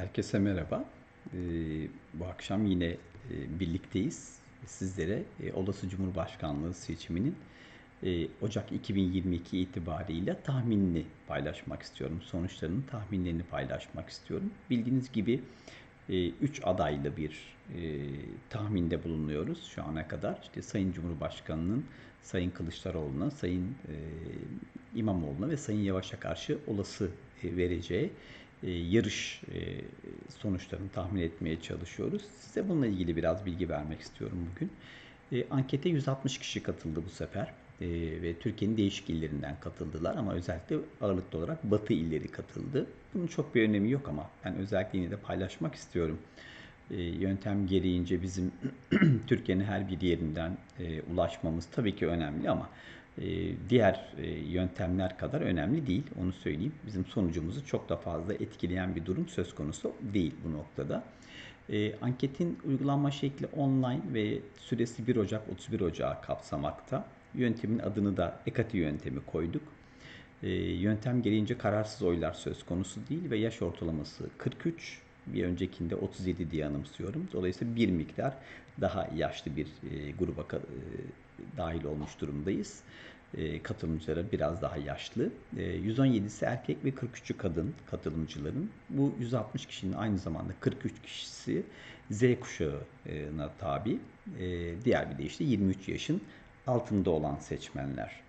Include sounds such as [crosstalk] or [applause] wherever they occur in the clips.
Herkese merhaba. Ee, bu akşam yine e, birlikteyiz. Sizlere e, olası Cumhurbaşkanlığı seçiminin e, Ocak 2022 itibariyle tahminini paylaşmak istiyorum. Sonuçlarının tahminlerini paylaşmak istiyorum. Bildiğiniz gibi 3 adaylı bir tahminde bulunuyoruz şu ana kadar. İşte Sayın Cumhurbaşkanı'nın Sayın Kılıçdaroğlu'na, Sayın İmamoğlu'na ve Sayın Yavaş'a karşı olası vereceği e, yarış e, sonuçlarını tahmin etmeye çalışıyoruz. Size bununla ilgili biraz bilgi vermek istiyorum bugün. E, ankete 160 kişi katıldı bu sefer ve Türkiye'nin değişik illerinden katıldılar ama özellikle ağırlıklı olarak Batı illeri katıldı. Bunun çok bir önemi yok ama ben özellikle yine de paylaşmak istiyorum. Yöntem gereğince bizim [clears throat] Türkiye'nin her bir yerinden ulaşmamız tabii ki önemli ama diğer e, yöntemler kadar önemli değil. Onu söyleyeyim. Bizim sonucumuzu çok da fazla etkileyen bir durum söz konusu değil bu noktada. Ee, anketin uygulanma şekli online ve süresi 1 Ocak 31 Ocak'a kapsamakta. Yöntemin adını da ekati yöntemi koyduk. Ee, yöntem gereğince kararsız oylar söz konusu değil ve yaş ortalaması 43. Bir öncekinde 37 diye anımsıyorum. Dolayısıyla bir miktar daha yaşlı bir e, gruba e, dahil olmuş durumdayız. E, katılımcılara biraz daha yaşlı. E, 117'si erkek ve 43'ü kadın katılımcıların. Bu 160 kişinin aynı zamanda 43 kişisi Z kuşağına tabi. E, diğer bir deyişle 23 yaşın altında olan seçmenler.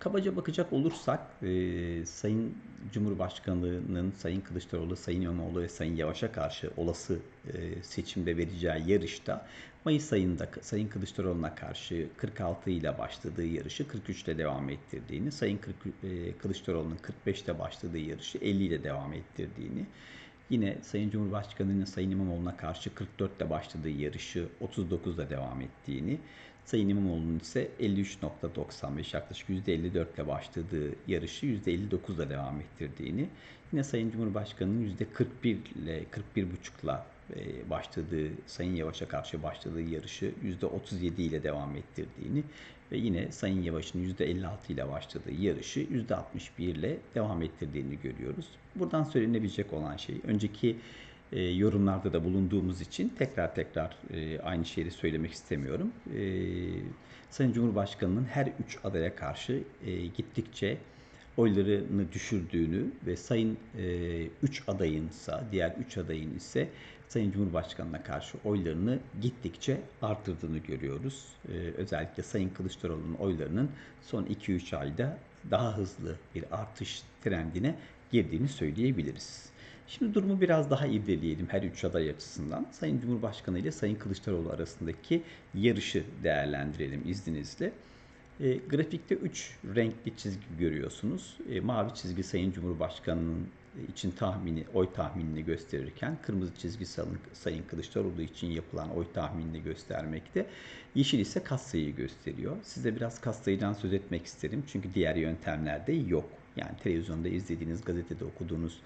Kabaca bakacak olursak e, Sayın Cumhurbaşkanlığının Sayın Kılıçdaroğlu, Sayın İmamoğlu ve Sayın Yavaş'a karşı olası e, seçimde vereceği yarışta Mayıs ayında Sayın Kılıçdaroğlu'na karşı 46 ile başladığı yarışı 43 ile devam ettirdiğini, Sayın e, Kılıçdaroğlu'nun 45'te başladığı yarışı 50 ile devam ettirdiğini, Yine Sayın Cumhurbaşkanı'nın Sayın İmamoğlu'na karşı 44 ile başladığı yarışı 39'da devam ettiğini, Sayın İmamoğlu'nun ise 53.95 yaklaşık %54 ile başladığı yarışı %59'da devam ettirdiğini, yine Sayın Cumhurbaşkanı'nın %41 ile 41.5 ile e, başladığı, Sayın Yavaş'a karşı başladığı yarışı %37 ile devam ettirdiğini ve yine Sayın Yavaş'ın %56 ile başladığı yarışı %61 ile devam ettirdiğini görüyoruz. Buradan söylenebilecek olan şey önceki e, yorumlarda da bulunduğumuz için tekrar tekrar e, aynı şeyi söylemek istemiyorum. E, Sayın Cumhurbaşkanı'nın her üç adaya karşı e, gittikçe oylarını düşürdüğünü ve Sayın 3 e, adayınsa, diğer 3 adayın ise Sayın Cumhurbaşkanı'na karşı oylarını gittikçe artırdığını görüyoruz. E, özellikle Sayın Kılıçdaroğlu'nun oylarının son 2-3 ayda daha hızlı bir artış trendine girdiğini söyleyebiliriz. Şimdi durumu biraz daha irdeleyelim her üç aday açısından. Sayın Cumhurbaşkanı ile Sayın Kılıçdaroğlu arasındaki yarışı değerlendirelim izninizle. E, grafikte 3 renkli çizgi görüyorsunuz. E, mavi çizgi Sayın Cumhurbaşkanı'nın için tahmini, oy tahminini gösterirken kırmızı çizgi Sayın Kılıçdaroğlu için yapılan oy tahminini göstermekte. Yeşil ise katsayıyı gösteriyor. Size biraz katsayıdan söz etmek isterim. Çünkü diğer yöntemlerde yok. Yani televizyonda izlediğiniz, gazetede okuduğunuz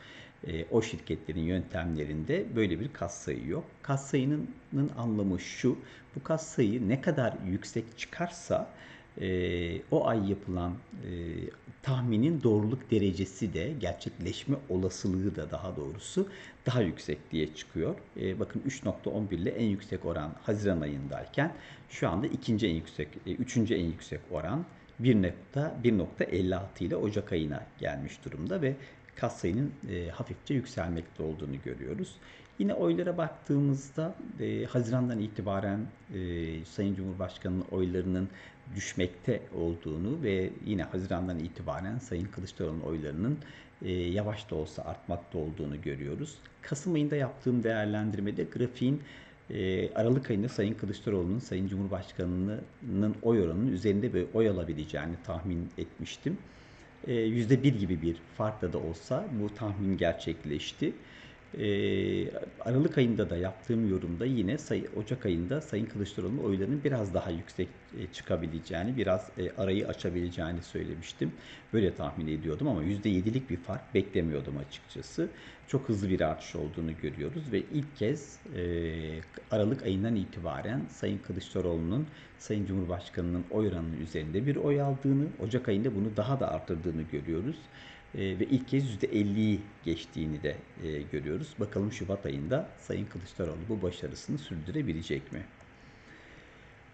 e, o şirketlerin yöntemlerinde böyle bir katsayı yok. Katsayının anlamı şu, bu katsayı ne kadar yüksek çıkarsa e, o ay yapılan e, tahminin doğruluk derecesi de gerçekleşme olasılığı da daha doğrusu daha yüksek diye çıkıyor. E, bakın 3.11 ile en yüksek oran Haziran ayındayken şu anda ikinci en yüksek, e, üçüncü en yüksek oran 1.56 ile Ocak ayına gelmiş durumda ve kas sayının e, hafifçe yükselmekte olduğunu görüyoruz. Yine oylara baktığımızda e, Haziran'dan itibaren e, Sayın Cumhurbaşkanı'nın oylarının düşmekte olduğunu ve yine Haziran'dan itibaren Sayın Kılıçdaroğlu'nun oylarının e, yavaş da olsa artmakta olduğunu görüyoruz. Kasım ayında yaptığım değerlendirmede grafiğin e, Aralık ayında Sayın Kılıçdaroğlu'nun Sayın Cumhurbaşkanı'nın oy oranının üzerinde bir oy alabileceğini tahmin etmiştim. %1 gibi bir farkla da olsa bu tahmin gerçekleşti. Ee, Aralık ayında da yaptığım yorumda yine say Ocak ayında Sayın Kılıçdaroğlu'nun oylarının biraz daha yüksek e, çıkabileceğini, biraz e, arayı açabileceğini söylemiştim. Böyle tahmin ediyordum ama %7'lik bir fark beklemiyordum açıkçası. Çok hızlı bir artış olduğunu görüyoruz ve ilk kez e, Aralık ayından itibaren Sayın Kılıçdaroğlu'nun Sayın Cumhurbaşkanı'nın oy oranının üzerinde bir oy aldığını, Ocak ayında bunu daha da arttırdığını görüyoruz. E, ve ilk kez %50'yi geçtiğini de e, görüyoruz. Bakalım Şubat ayında Sayın Kılıçdaroğlu bu başarısını sürdürebilecek mi?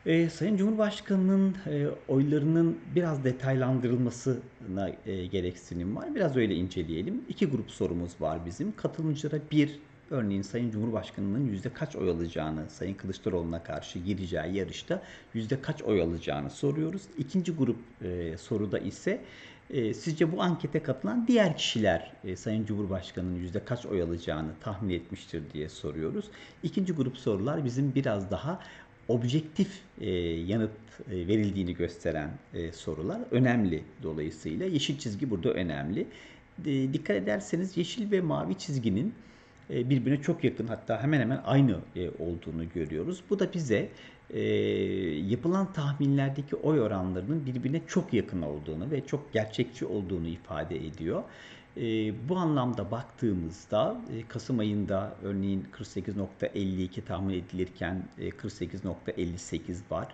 E, Sayın Cumhurbaşkanı'nın e, oylarının biraz detaylandırılmasına e, gereksinim var. Biraz öyle inceleyelim. İki grup sorumuz var bizim. Katılımcılara bir, örneğin Sayın Cumhurbaşkanı'nın yüzde kaç oy alacağını, Sayın Kılıçdaroğlu'na karşı gireceği yarışta yüzde kaç oy alacağını soruyoruz. İkinci grup e, soruda ise e, sizce bu ankete katılan diğer kişiler e, Sayın Cumhurbaşkanı'nın yüzde kaç oy alacağını tahmin etmiştir diye soruyoruz. İkinci grup sorular bizim biraz daha objektif e, yanıt e, verildiğini gösteren e, sorular önemli dolayısıyla. Yeşil çizgi burada önemli. E, dikkat ederseniz yeşil ve mavi çizginin birbirine çok yakın hatta hemen hemen aynı e, olduğunu görüyoruz. Bu da bize e, yapılan tahminlerdeki oy oranlarının birbirine çok yakın olduğunu ve çok gerçekçi olduğunu ifade ediyor. E, bu anlamda baktığımızda e, Kasım ayında örneğin 48.52 tahmin edilirken e, 48.58 var.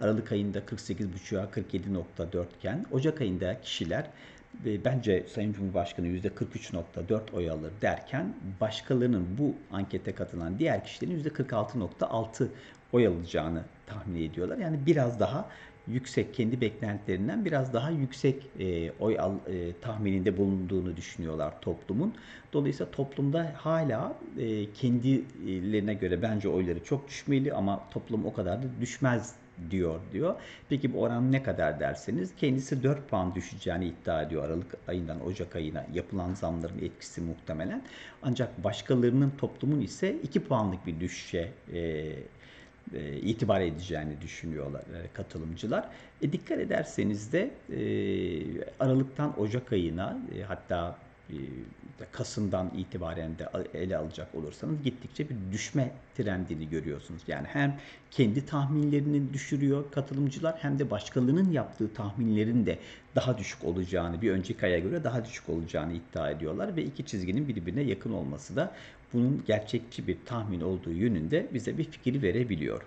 Aralık ayında 48.5'a 47.4 iken Ocak ayında kişiler e, bence Sayın Cumhurbaşkanı %43.4 oy alır derken başkalarının bu ankete katılan diğer kişilerin %46.6 oy alacağını tahmin ediyorlar. Yani biraz daha yüksek kendi beklentilerinden biraz daha yüksek e, oy al, e, tahmininde bulunduğunu düşünüyorlar toplumun. Dolayısıyla toplumda hala e, kendilerine göre bence oyları çok düşmeli ama toplum o kadar da düşmez diyor diyor. Peki bu oran ne kadar derseniz kendisi 4 puan düşeceğini iddia ediyor Aralık ayından Ocak ayına yapılan zamların etkisi muhtemelen. Ancak başkalarının toplumun ise 2 puanlık bir düşüşe e, e, itibar edeceğini düşünüyorlar e, katılımcılar. E, dikkat ederseniz de e, Aralık'tan Ocak ayına e, hatta Kasım'dan itibaren de ele alacak olursanız gittikçe bir düşme trendini görüyorsunuz. Yani hem kendi tahminlerini düşürüyor katılımcılar hem de başkalarının yaptığı tahminlerin de daha düşük olacağını, bir önceki aya göre daha düşük olacağını iddia ediyorlar ve iki çizginin birbirine yakın olması da bunun gerçekçi bir tahmin olduğu yönünde bize bir fikir verebiliyor.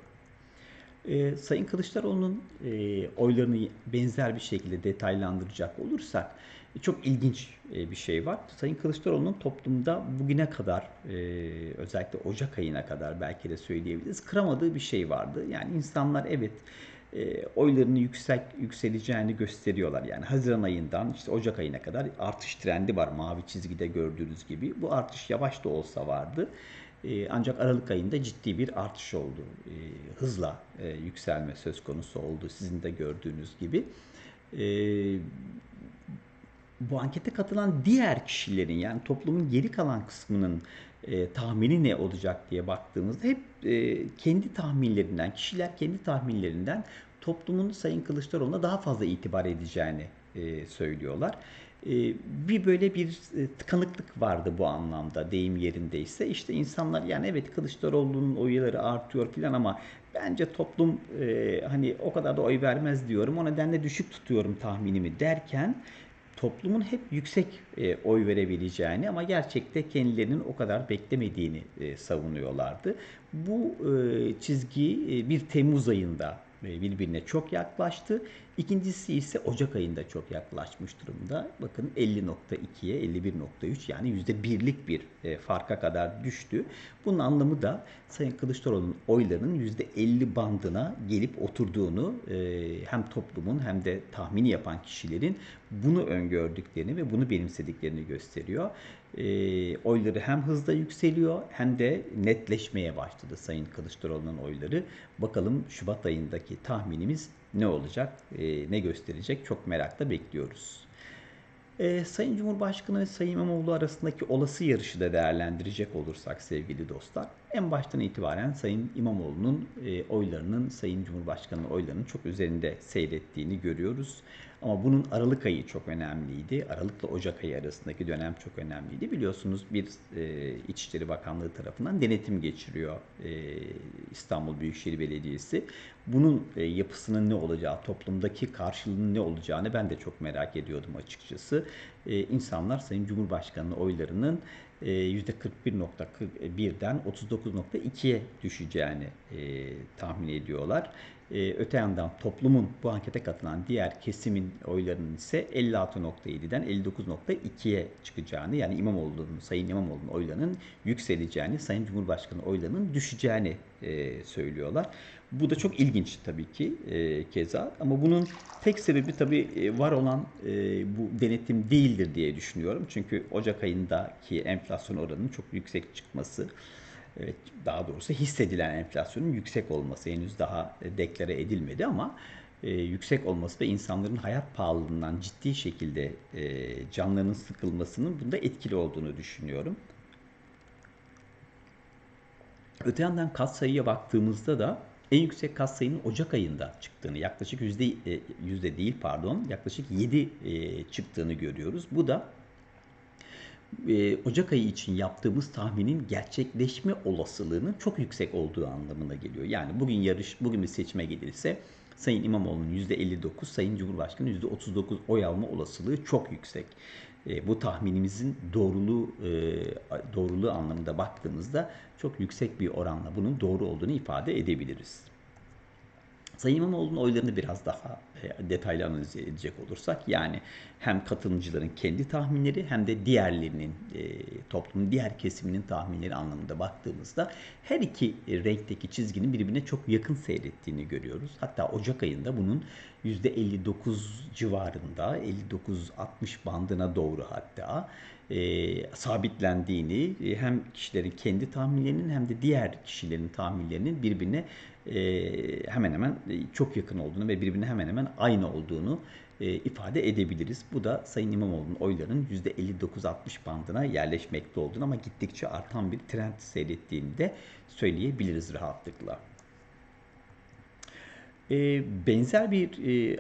Ee, Sayın Kılıçdaroğlu'nun e, oylarını benzer bir şekilde detaylandıracak olursak çok ilginç e, bir şey var. Sayın Kılıçdaroğlu'nun toplumda bugüne kadar e, özellikle Ocak ayına kadar belki de söyleyebiliriz kıramadığı bir şey vardı. Yani insanlar evet e, oylarını yüksek yükseleceğini gösteriyorlar. Yani Haziran ayından işte Ocak ayına kadar artış trendi var mavi çizgide gördüğünüz gibi. Bu artış yavaş da olsa vardı. Ancak Aralık ayında ciddi bir artış oldu. Hızla yükselme söz konusu oldu sizin de gördüğünüz gibi. Bu ankete katılan diğer kişilerin yani toplumun geri kalan kısmının e, tahmini ne olacak diye baktığımızda hep e, kendi tahminlerinden, kişiler kendi tahminlerinden toplumun Sayın Kılıçdaroğlu'na daha fazla itibar edeceğini e, söylüyorlar. E, bir böyle bir e, tıkanıklık vardı bu anlamda deyim yerindeyse. İşte insanlar yani evet Kılıçdaroğlu'nun oyları artıyor filan ama bence toplum e, hani o kadar da oy vermez diyorum. O nedenle düşük tutuyorum tahminimi derken toplumun hep yüksek e, oy verebileceğini ama gerçekte kendilerinin o kadar beklemediğini e, savunuyorlardı. Bu e, çizgi e, bir Temmuz ayında e, birbirine çok yaklaştı. İkincisi ise Ocak ayında çok yaklaşmış durumda. Bakın 50.2'ye 51.3 yani %1'lik bir e, farka kadar düştü. Bunun anlamı da Sayın Kılıçdaroğlu'nun oylarının %50 bandına gelip oturduğunu e, hem toplumun hem de tahmini yapan kişilerin bunu öngördüklerini ve bunu benimsediklerini gösteriyor. oyları hem hızla yükseliyor hem de netleşmeye başladı Sayın Kılıçdaroğlu'nun oyları. Bakalım Şubat ayındaki tahminimiz ne olacak, e, ne gösterecek çok merakla bekliyoruz. E, Sayın Cumhurbaşkanı ve Sayın İmamoğlu arasındaki olası yarışı da değerlendirecek olursak sevgili dostlar, en baştan itibaren Sayın İmamoğlu'nun e, oylarının, Sayın Cumhurbaşkanı'nın oylarının çok üzerinde seyrettiğini görüyoruz. Ama bunun Aralık ayı çok önemliydi. Aralıkla Ocak ayı arasındaki dönem çok önemliydi. Biliyorsunuz bir e, İçişleri Bakanlığı tarafından denetim geçiriyor e, İstanbul Büyükşehir Belediyesi. Bunun e, yapısının ne olacağı, toplumdaki karşılığının ne olacağını ben de çok merak ediyordum açıkçası. E, insanlar Sayın Cumhurbaşkanı'nın oylarının %41.1'den e, 39.2'ye düşeceğini e, tahmin ediyorlar. E, öte yandan toplumun bu ankete katılan diğer kesimin oylarının ise 56.7'den 59.2'ye çıkacağını yani İmamoğlu'nun, Sayın İmamoğlu'nun oylarının yükseleceğini, Sayın Cumhurbaşkanı oylarının düşeceğini söylüyorlar. Bu da çok ilginç tabii ki e, keza ama bunun tek sebebi tabii e, var olan e, bu denetim değildir diye düşünüyorum. Çünkü Ocak ayındaki enflasyon oranının çok yüksek çıkması, evet, daha doğrusu hissedilen enflasyonun yüksek olması henüz daha deklare edilmedi ama e, yüksek olması da insanların hayat pahalılığından ciddi şekilde e, canlarının sıkılmasının bunda etkili olduğunu düşünüyorum. Öte yandan kat sayıya baktığımızda da en yüksek kat sayının Ocak ayında çıktığını, yaklaşık yüzde, e, yüzde değil pardon, yaklaşık 7 e, çıktığını görüyoruz. Bu da e, Ocak ayı için yaptığımız tahminin gerçekleşme olasılığının çok yüksek olduğu anlamına geliyor. Yani bugün yarış, bugün bir seçime gelirse Sayın İmamoğlu'nun %59, Sayın Cumhurbaşkanı %39 oy alma olasılığı çok yüksek. E, bu tahminimizin doğruluğu e, doğruluğu anlamında baktığımızda çok yüksek bir oranla bunun doğru olduğunu ifade edebiliriz. Sayın İmamoğlu'nun oylarını biraz daha e, detaylı analiz edecek olursak yani hem katılımcıların kendi tahminleri hem de diğerlerinin e, toplumun diğer kesiminin tahminleri anlamında baktığımızda her iki e, renkteki çizginin birbirine çok yakın seyrettiğini görüyoruz. Hatta Ocak ayında bunun %59 civarında 59-60 bandına doğru hatta e, sabitlendiğini hem kişilerin kendi tahminlerinin hem de diğer kişilerin tahminlerinin birbirine e, hemen hemen çok yakın olduğunu ve birbirine hemen hemen aynı olduğunu e, ifade edebiliriz. Bu da Sayın İmamoğlu'nun oylarının %59-60 bandına yerleşmekte olduğunu ama gittikçe artan bir trend seyrettiğini de söyleyebiliriz rahatlıkla. E, benzer bir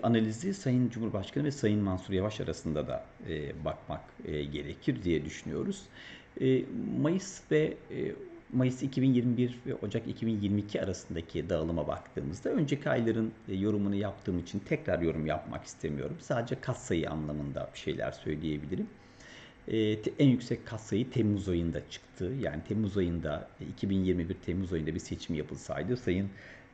analizi Sayın Cumhurbaşkanı ve Sayın Mansur Yavaş arasında da bakmak gerekir diye düşünüyoruz. Mayıs ve Mayıs 2021 ve Ocak 2022 arasındaki dağılıma baktığımızda önceki ayların e, yorumunu yaptığım için tekrar yorum yapmak istemiyorum. Sadece katsayı anlamında bir şeyler söyleyebilirim. E, en yüksek katsayı Temmuz ayında çıktı. Yani Temmuz ayında 2021 Temmuz ayında bir seçim yapılsaydı Sayın e,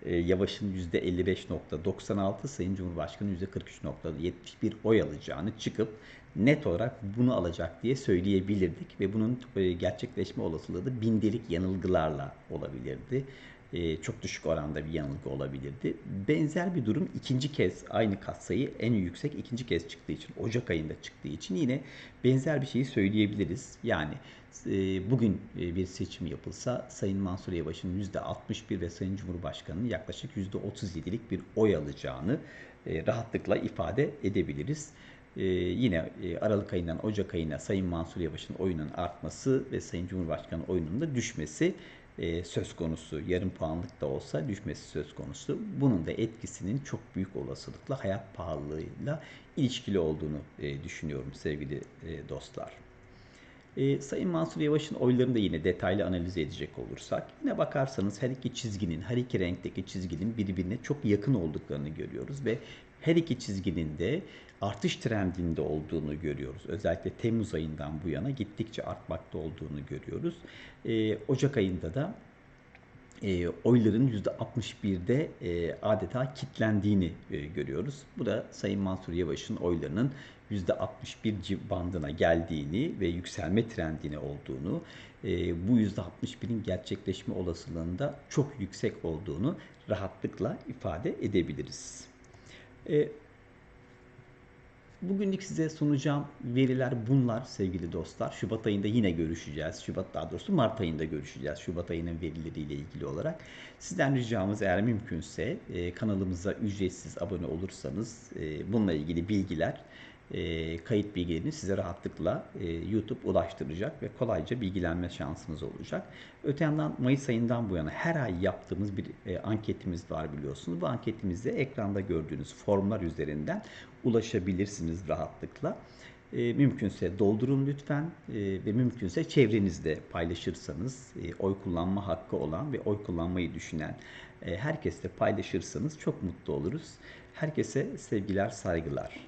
Yavaş'ın %55.96, Sayın Cumhurbaşkanı %43.71 oy alacağını çıkıp net olarak bunu alacak diye söyleyebilirdik ve bunun e, gerçekleşme olasılığı da bindelik yanılgılarla olabilirdi. E, çok düşük oranda bir yanılgı olabilirdi. Benzer bir durum ikinci kez aynı katsayı en yüksek ikinci kez çıktığı için Ocak ayında çıktığı için yine benzer bir şeyi söyleyebiliriz. Yani e, bugün bir seçim yapılsa Sayın Mansur Yavaş'ın %61 ve Sayın Cumhurbaşkanı'nın yaklaşık %37'lik bir oy alacağını rahatlıkla ifade edebiliriz e, yine e, Aralık ayından Ocak ayına Sayın Mansur Yavaş'ın oyunun artması ve Sayın Cumhurbaşkanı oyunun da düşmesi e, söz konusu. Yarım puanlık da olsa düşmesi söz konusu. Bunun da etkisinin çok büyük olasılıkla hayat pahalılığıyla ilişkili olduğunu e, düşünüyorum sevgili e, dostlar. E, Sayın Mansur Yavaş'ın oylarını da yine detaylı analiz edecek olursak yine bakarsanız her iki çizginin, her iki renkteki çizginin birbirine çok yakın olduklarını görüyoruz ve her iki çizginin de artış trendinde olduğunu görüyoruz. Özellikle Temmuz ayından bu yana gittikçe artmakta olduğunu görüyoruz. E, Ocak ayında da e, oyların %61'de e, adeta kitlendiğini e, görüyoruz. Bu da Sayın Mansur Yavaş'ın oylarının %61 bandına geldiğini ve yükselme trendine olduğunu, e, bu %61'in gerçekleşme olasılığında çok yüksek olduğunu rahatlıkla ifade edebiliriz. E, Bugünlük size sunacağım veriler bunlar sevgili dostlar. Şubat ayında yine görüşeceğiz. Şubat daha doğrusu Mart ayında görüşeceğiz. Şubat ayının verileriyle ilgili olarak. Sizden ricamız eğer mümkünse e, kanalımıza ücretsiz abone olursanız bununla ilgili bilgiler e, kayıt bilgilerini size rahatlıkla e, YouTube ulaştıracak ve kolayca bilgilenme şansınız olacak. Öte yandan Mayıs ayından bu yana her ay yaptığımız bir e, anketimiz var biliyorsunuz. Bu anketimizde ekranda gördüğünüz formlar üzerinden ulaşabilirsiniz rahatlıkla. E, mümkünse doldurun lütfen e, ve mümkünse çevrenizde paylaşırsanız e, oy kullanma hakkı olan ve oy kullanmayı düşünen e, herkesle paylaşırsanız çok mutlu oluruz. Herkese sevgiler, saygılar.